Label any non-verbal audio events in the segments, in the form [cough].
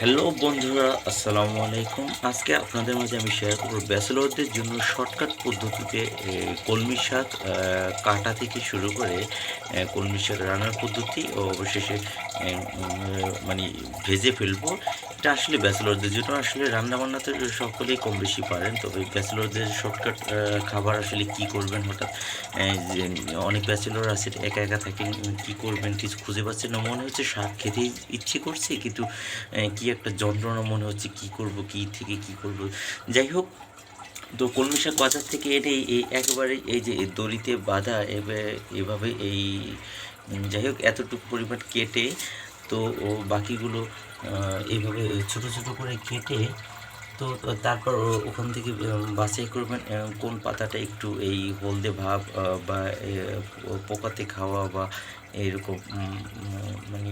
Hello বন্ধুরা, আসসালামু আলাইকুম। আজকে আপনাদের মাঝে আমি শেয়ার করব ব্যাচেলরদের জন্য শর্টকাট পদ্ধতিতে কলমি শাক কাটা থেকে শুরু করে কলমি শাক রান্নার পদ্ধতি ও অবশেষে মানে ভেজে ফেলব। এটা আসলে ব্যাচেলরদের জন্য আসলে রান্না বান্না তো সকলেই কম বেশি পারেন। তবে ব্যাচেলরদের শর্টকাট খাবার আসলে কি করবেন হঠাৎ? অনেক ব্যাচেলর আছে, একা একা থাকেন, কি করবেন কিছু খুঁজে পাচ্ছেন না। মনে হচ্ছে শাক খেতে ইচ্ছে করছে, কিন্তু কি একটা যন্ত্রণা মনে হচ্ছে, কি করব, কি থেকে কি করব? যাই হোক, তো কলমি শাক বাজার থেকে এনে এই একেবারে এই যে দড়িতে বাঁধা এভাবে- এই যাই হোক, এতটুকু পরিমাণ কেটে তো ও বাকিগুলো এইভাবে ছোট ছোট করে কেটে তো তারপর ওখান থেকে বাছাই করবেন কোন পাতাটা একটু এই হলদে ভাব বা পোকাতে খাওয়া বা এরকম মানে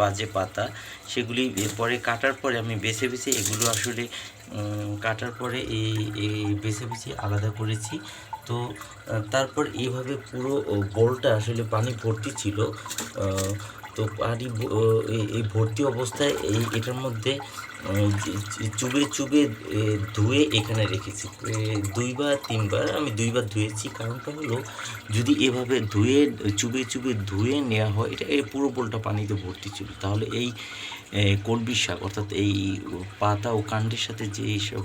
বাজে পাতা, সেগুলি পরে কাটার পরে আমি বেছে বেছে এগুলো আসলে কাটার পরে এই এই বেছে বেছে আলাদা করেছি। তো তারপর এইভাবে পুরো বলটা আসলে পানি ভর্তি ছিল। তো পানি এই- ভর্তি অবস্থায় এই এটার মধ্যে চুবে চুবে ধুয়ে এখানে রেখেছি। দুইবার তিনবার আমি দুইবার ধুয়েছি। কারণটা হলো, যদি এভাবে ধুয়ে, চুবে চুবে ধুয়ে নেওয়া হয়, এটা এই পুরো বোলটা পানিতে ভর্তি ছিল। তাহলে এই কলমি শাক অর্থাৎ এই পাতা ও কাণ্ডের সাথে যে এইসব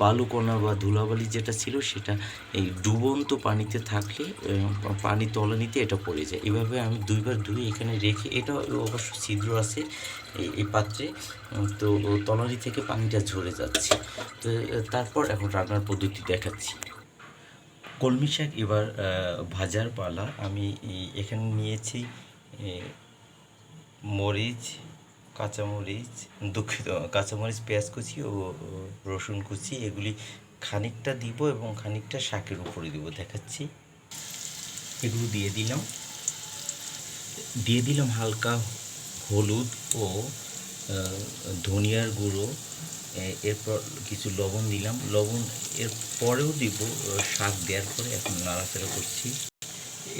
বালুকণা বা ধুলাবালি যেটা ছিল সেটা এই ডুবন্ত পানিতে থাকলে পানি তলানিতে এটা পড়ে যায়। এভাবে আমি দুইবার ধুয়ে এখানে রেখে এটা অবশ্য ছিদ্র আছে এই এই পাত্রে তো তলানি থেকে পানিটা ঝরে যাচ্ছে। তো, তারপর এখন রান্নার পদ্ধতি দেখাচ্ছি। কলমি শাক এবার ভাজার পালা। আমি এখানে নিয়েছি মরিচ কাঁচামরিচ, দুঃখিত, কাঁচামরিচ, পেঁয়াজ কুচি ও রসুন কুচি, এগুলি খানিকটা দিব এবং খানিকটা শাকের উপরে দিব, দেখাচ্ছি। এগুলো দিয়ে দিলাম। দিয়ে দিলাম হালকা হলুদ ও ধনিয়ার গুঁড়ো। এরপর কিছু লবণ দিলাম। লবণ এর পরেও দিব শাক দেওয়ার পরে এখন নাড়াচাড়া করছি।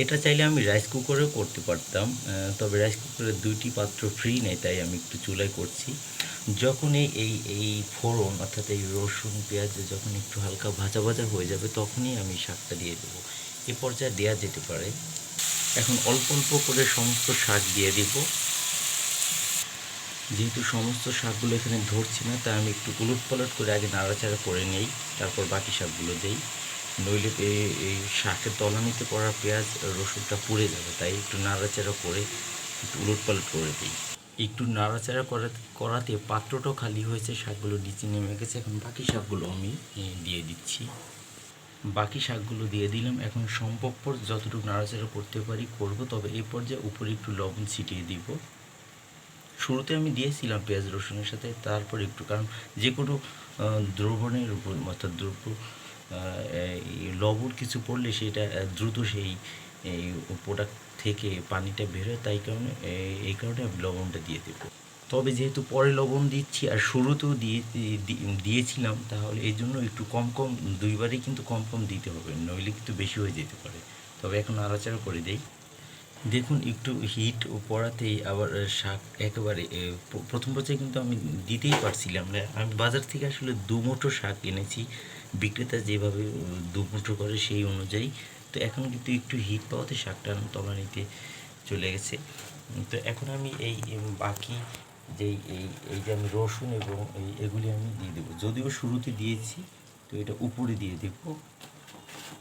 এটা চাইলে আমি রাইস কুকারেও করতে পারতাম তবে রাইস কুকারের দুইটি পাত্র ফ্রি নেই, তাই আমি একটু চুলায় করছি। যখন এই এই এই ফোড়ন অর্থাৎ এই রসুন, পেঁয়াজ যখন একটু হালকা ভাজা ভাজা হয়ে যাবে, তখনই আমি শাকটা দিয়ে দেবো। এ পর্যায়ে দেওয়া যেতে পারে। এখন অল্প অল্প করে সমস্ত শাক দিয়ে দিব। যেহেতু সমস্ত শাকগুলো এখানে ধরছি না, তাই আমি একটু উলট পালট করে আগে নাড়াচাড়া করে নেই, তারপর বাকি শাকগুলো দেই। নইলে এই শাকের তলানিতে পড়া পেঁয়াজ, রসুনটা পুড়ে যাবে। তাই একটু নাড়াচাড়া করে একটু উলট পালট করে দিই। একটু নাড়াচাড়া করাতে করাতে পাত্রটাও খালি হয়েছে, শাকগুলো নিচে নেমে গেছে। এখন বাকি শাকগুলো আমি দিয়ে দিচ্ছি। বাকি শাকগুলো দিয়ে দিলাম। এখন সম্ভবপর যতটুকু নাড়াচাড়া করতে পারি করব, তবে এই পর্যায়ে উপরে একটু লবণ ছিটিয়ে দিব। শুরুতে আমি দিয়েছিলাম পেঁয়াজ, রসুনের সাথে, তারপর একটু, কারণ যে কোনো দ্রবণের উপর, অর্থাৎ দ্রব্য লবণ কিছু পড়লে সেটা দ্রুত সেই প্রোডাক্ট থেকে পানিটা বেরোয় তাই কারণে, এই- এই কারণে আমি লবণটা দিয়ে দেব। তবে যেহেতু পরে লবণ দিচ্ছি আর শুরুতেও দিয়ে দিয়েছিলাম, তাহলে এই জন্য একটু কম কম, দুইবারই কিন্তু কম কম দিতে হবে, নইলে কিন্তু বেশি হয়ে যেতে পারে। তবে এখন নাড়াচাড়া করে দেই। দেখুন একটু হিট ও পড়াতেই আবার শাক একেবারে প্রথম পর্যায়ে কিন্তু আমি দিতেই পারছিলাম না। আমি বাজার থেকে আসলে দু মুঠো শাক এনেছি। বিক্রেতা যেভাবে উম, দু মুঠো করে সেই অনুযায়ী। তো এখন কিন্তু একটু হিট পাওয়াতে শাকটা তলা নিতে চলে গেছে। তো এখন আমি এই বাকি যেই এই এই যে আমি রসুন এবং এই এগুলি আমি দিয়ে দেবো। যদিও শুরুতে দিয়েছি তো এটা উপরে দিয়ে দেবো।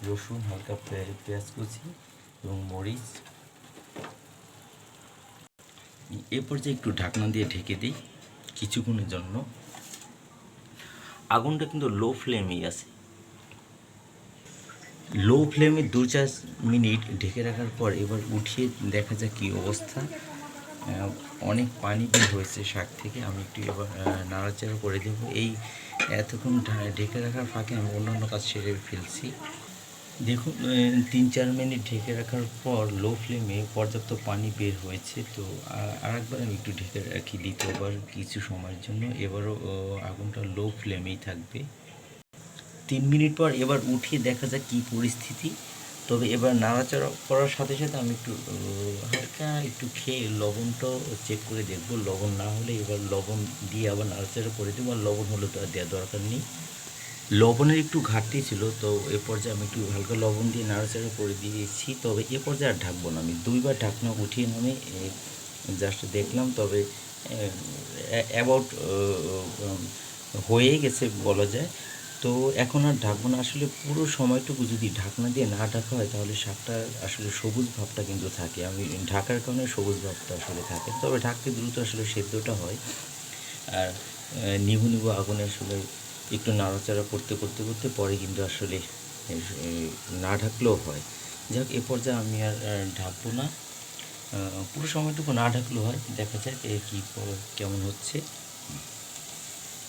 রসুন হালকা পেঁয়াজ কুচি এবং মরিচ। এ পর্যায়ে একটু ঢাকনা দিয়ে ঢেকে দিই কিছুক্ষণের জন্য। আগুনটা কিন্তু লো ফ্লেমেই আছে। লো ফ্লেমে দু চার মিনিট ঢেকে রাখার পর এবার উঠিয়ে দেখা যাক কী অবস্থা। অনেক পানি বের হয়েছে শাক থেকে, আমি একটু এবার নাড়াচাড়া করে দেবো। এই এতক্ষণ ঢেকে রাখার ফাঁকে আমি অন্যান্য কাজ সেরে ফেলছি। দেখুন তিন চার মিনিট ঢেকে রাখার পর লো ফ্লেমে পর্যাপ্ত পানি বের হয়েছে। তো আ- আরেকবার আমি একটু ঢেকে রাখি দ্বিতীয়বার কিছু সময়ের জন্য। এবারও আগুনটা লো ফ্লেমেই থাকবে। তিন মিনিট পর এবার উঠিয়ে দেখা যাক কী পরিস্থিতি। তবে এবার নাড়াচাড়া করার সাথে সাথে আমি একটু হালকা একটু খেয়ে লবণটাও চেক করে দেখব। লবণ না হলে এবার লবণ দিয়ে আবার নাড়াচাড়া করে দেবো। আর লবণ হলে তো আর দেওয়ার দরকার নেই। লবণের একটু ঘাটতি ছিল, তো এ পর্যায়ে আমি একটু হালকা লবণ দিয়ে নাড়াচাড়া করে দিয়েছি। তবে এ পর্যায়ে আর ঢাকবো না। আমি দুইবার ঢাকনা উঠিয়ে নামে জাস্ট দেখলাম, তবে অ্যাবাউট হয়ে গেছে বলা যায়। তো এখন আর ঢাকবো না। আসলে পুরো সময়টুকু যদি ঢাকনা দিয়ে না ঢাকা হয়, তাহলে শাকটা আসলে সবুজ ভাবটা কিন্তু থাকে। আমি, ঢাকার কারণে সবুজ ভাবটা আসলে থাকে। তবে ঢাকতে দ্রুত আসলে সেদ্ধটা হয়। আর নিভু নিভু আগুনে আসলে একটু নাড়াচাড়া করতে করতে করতে পরে কিন্তু আসলে না ঢাকলেও হয়। যাক, এ পর্যায়ে আমি আর ঢাকবো না। পুরো সময়টুকু না ঢাকলেও হয়। দেখা যাক এ কী কেমন হচ্ছে।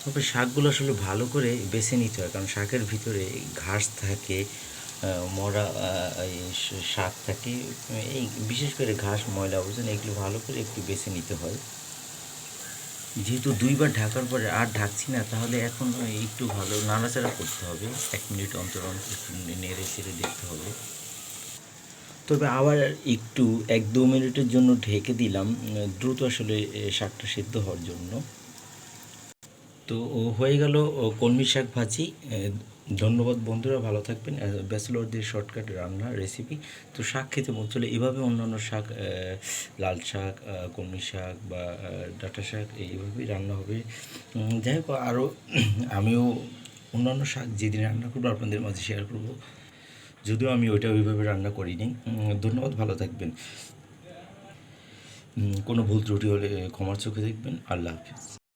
তবে শাকগুলো আসলে ভালো করে বেছে নিতে হয়, কারণ শাকের ভিতরে ঘাস থাকে মরা শাক থাকে। এই বিশেষ করে ঘাস, ময়লা আবর্জনা এগুলো ভালো করে একটু বেছে নিতে হয়। যেহেতু দুইবার ঢাকার পরে আর ঢাকছি না, তাহলে এখন একটু ভালো নাড়াচাড়া করতে হবে। এক মিনিট অন্তর অন্তর নেড়ে চেড়ে দেখতে হবে। তবে আবার একটু এক দু মিনিটের জন্য ঢেকে দিলাম, দ্রুত আসলে শাকটা সিদ্ধ হওয়ার জন্য। তো হয়ে গেল কলমি শাক ভাজি ধন্যবাদ বন্ধুরা, ভালো থাকবেন। ব্যাচেলরদের শর্টকাট রান্না রেসিপি তো শাক খেতে মন চলে, এভাবে অন্যান্য শাক লাল শাক কলমি শাক বা ডাঁটা শাক এইভাবেই রান্না হবে। যাই হোক আরও [clears throat] আমিও অন্যান্য শাক যেদিন রান্না করব, আপনাদের মাঝে শেয়ার করব। যদিও আমি ওইটা ওইভাবে রান্না করিনি। ধন্যবাদ, ভালো থাকবেন। কোনো ভুল ত্রুটি হলে ক্ষমার চোখে দেখবেন। আল্লাহ হাফিজ।